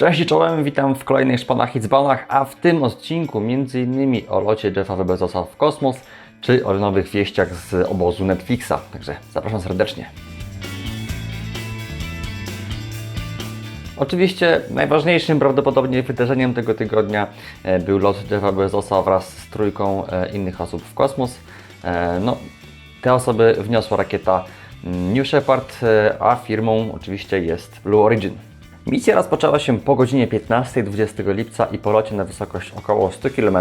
Cześć czołem, witam w kolejnych szponach i dzbanach, a w tym odcinku m.in. o locie Jeffa Bezosa w kosmos, czy o nowych wieściach z obozu Netflixa. Także zapraszam serdecznie. Oczywiście najważniejszym prawdopodobnie wydarzeniem tego tygodnia e, był lot Jeffa Bezosa wraz z trójką e, innych osób w kosmos. E, No, te osoby wniosła rakieta mm, New Shepard, a firmą oczywiście jest Blue Origin. Misja rozpoczęła się po godzinie 15 20 lipca i po locie na wysokość około 100 km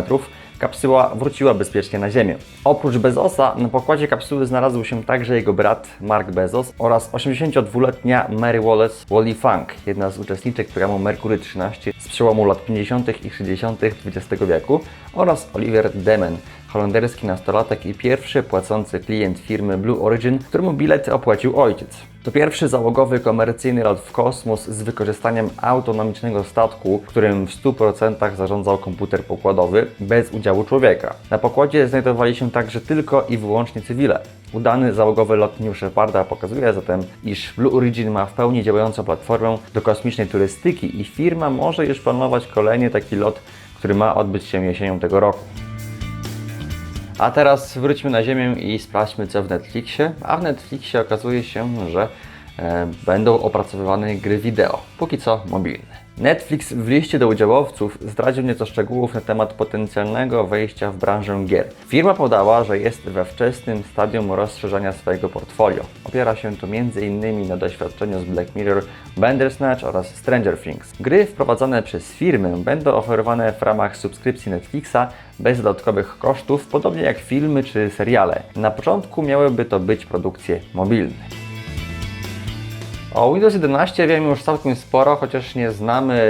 kapsuła wróciła bezpiecznie na Ziemię. Oprócz Bezosa na pokładzie kapsuły znalazł się także jego brat Mark Bezos oraz 82-letnia Mary Wallace Wally Funk, jedna z uczestniczek programu Mercury 13 z przełomu lat 50. i 60. XX wieku oraz Oliver Demen, holenderski nastolatek i pierwszy płacący klient firmy Blue Origin, któremu bilet opłacił ojciec. To pierwszy załogowy komercyjny lot w kosmos z wykorzystaniem autonomicznego statku, którym w 100% zarządzał komputer pokładowy bez udziału człowieka. Na pokładzie znajdowali się także tylko i wyłącznie cywile. Udany załogowy lot New Sheparda pokazuje zatem, iż Blue Origin ma w pełni działającą platformę do kosmicznej turystyki i firma może już planować kolejny taki lot, który ma odbyć się jesienią tego roku. A teraz wróćmy na Ziemię i sprawdźmy co w Netflixie. A w Netflixie okazuje się, że e, będą opracowywane gry wideo, póki co mobilne. Netflix w liście do udziałowców zdradził nieco szczegółów na temat potencjalnego wejścia w branżę gier. Firma podała, że jest we wczesnym stadium rozszerzania swojego portfolio. Opiera się to m.in. na doświadczeniu z Black Mirror, Bandersnatch oraz Stranger Things. Gry wprowadzone przez firmę będą oferowane w ramach subskrypcji Netflixa bez dodatkowych kosztów, podobnie jak filmy czy seriale. Na początku miałyby to być produkcje mobilne. O Windows 11 wiem już całkiem sporo, chociaż nie znamy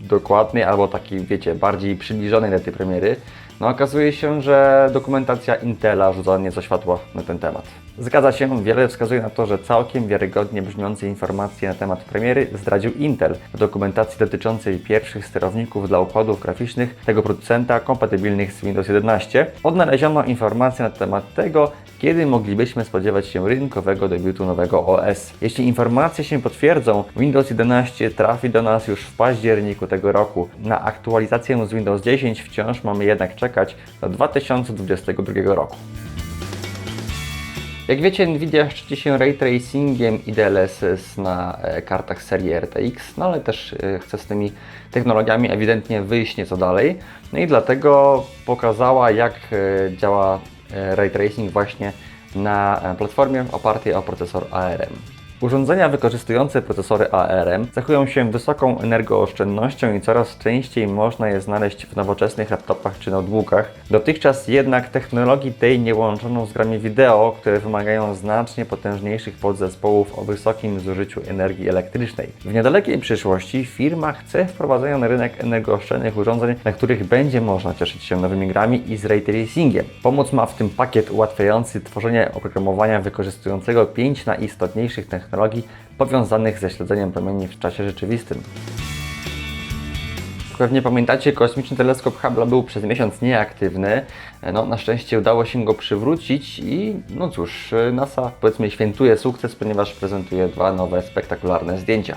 dokładnej albo takiej, wiecie, bardziej przybliżonej daty premiery. No okazuje się, że dokumentacja Intela rzuca nieco światło na ten temat. Zgadza się, wiele wskazuje na to, że całkiem wiarygodnie brzmiące informacje na temat premiery zdradził Intel w dokumentacji dotyczącej pierwszych sterowników dla układów graficznych tego producenta kompatybilnych z Windows 11. Odnaleziono informacje na temat tego, kiedy moglibyśmy spodziewać się rynkowego debiutu nowego OS. Jeśli informacje się potwierdzą, Windows 11 trafi do nas już w październiku tego roku. Na aktualizację z Windows 10 wciąż mamy jednak czekać do 2022 roku. Jak wiecie, Nvidia szczyci się ray tracingiem i DLSS na e, kartach serii RTX, no ale też e, chce z tymi technologiami ewidentnie wyjść nieco dalej. No i dlatego pokazała, jak e, działa ray tracing właśnie na platformie opartej o procesor ARM. Urządzenia wykorzystujące procesory ARM cechują się wysoką energooszczędnością i coraz częściej można je znaleźć w nowoczesnych laptopach czy notebookach. Dotychczas jednak technologii tej nie łączono z grami wideo, które wymagają znacznie potężniejszych podzespołów o wysokim zużyciu energii elektrycznej. W niedalekiej przyszłości firma chce wprowadzenia na rynek energooszczędnych urządzeń, na których będzie można cieszyć się nowymi grami i z ray tracingiem. Pomóc ma w tym pakiet ułatwiający tworzenie oprogramowania wykorzystującego 5 najistotniejszych technologii powiązanych ze śledzeniem promieni w czasie rzeczywistym. Pewnie pamiętacie, kosmiczny teleskop Hubble był przez miesiąc nieaktywny. No, na szczęście udało się go przywrócić i no cóż, NASA powiedzmy świętuje sukces, ponieważ prezentuje dwa nowe spektakularne zdjęcia.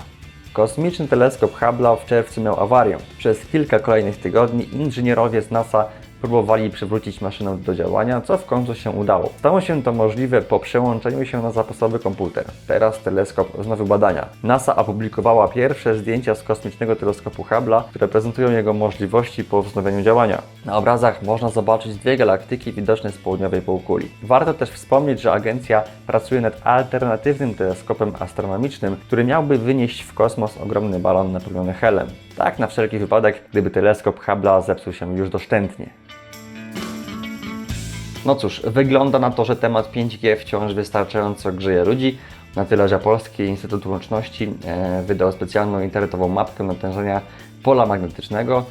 Kosmiczny teleskop Hubble w czerwcu miał awarię. Przez kilka kolejnych tygodni inżynierowie z NASA próbowali przywrócić maszynę do działania, co w końcu się udało. Stało się to możliwe po przełączeniu się na zapasowy komputer. Teraz teleskop znowu badania. NASA opublikowała pierwsze zdjęcia z kosmicznego teleskopu Hubble, które prezentują jego możliwości po wznowieniu działania. Na obrazach można zobaczyć dwie galaktyki widoczne z południowej półkuli. Warto też wspomnieć, że agencja pracuje nad alternatywnym teleskopem astronomicznym, który miałby wynieść w kosmos ogromny balon napełniony helem. Tak na wszelki wypadek, gdyby teleskop Hubble zepsuł się już doszczętnie. No cóż, wygląda na to, że temat 5G wciąż wystarczająco grzeje ludzi. Na tyle, że Polski Instytut Łączności e, wydał specjalną internetową mapkę natężenia pola magnetycznego.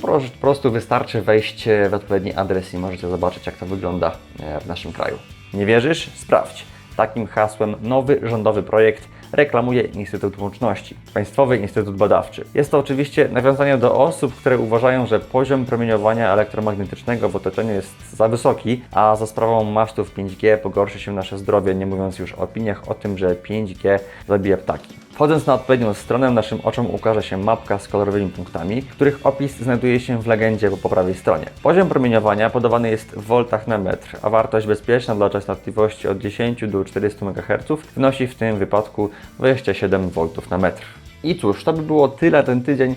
Po po prostu wystarczy wejść e, w odpowiedni adres i możecie zobaczyć, jak to wygląda e, w naszym kraju. Nie wierzysz? Sprawdź. Takim hasłem nowy rządowy projekt reklamuje Instytut Łączności, Państwowy Instytut Badawczy. Jest to oczywiście nawiązanie do osób, które uważają, że poziom promieniowania elektromagnetycznego w otoczeniu jest za wysoki, a za sprawą masztów 5G pogorszy się nasze zdrowie, nie mówiąc już o opiniach o tym, że 5G zabija ptaki. Wchodząc na odpowiednią stronę, naszym oczom ukaże się mapka z kolorowymi punktami, których opis znajduje się w legendzie po prawej stronie. Poziom promieniowania podawany jest w voltach na metr, a wartość bezpieczna dla częstotliwości od 10 do 400 MHz wynosi w tym wypadku 27 V na metr. I cóż, to by było tyle ten tydzień.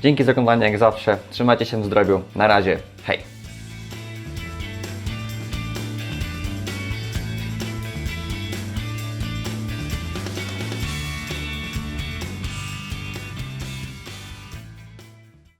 Dzięki za oglądanie jak zawsze. Trzymajcie się w zdrowiu. Na razie. Hej!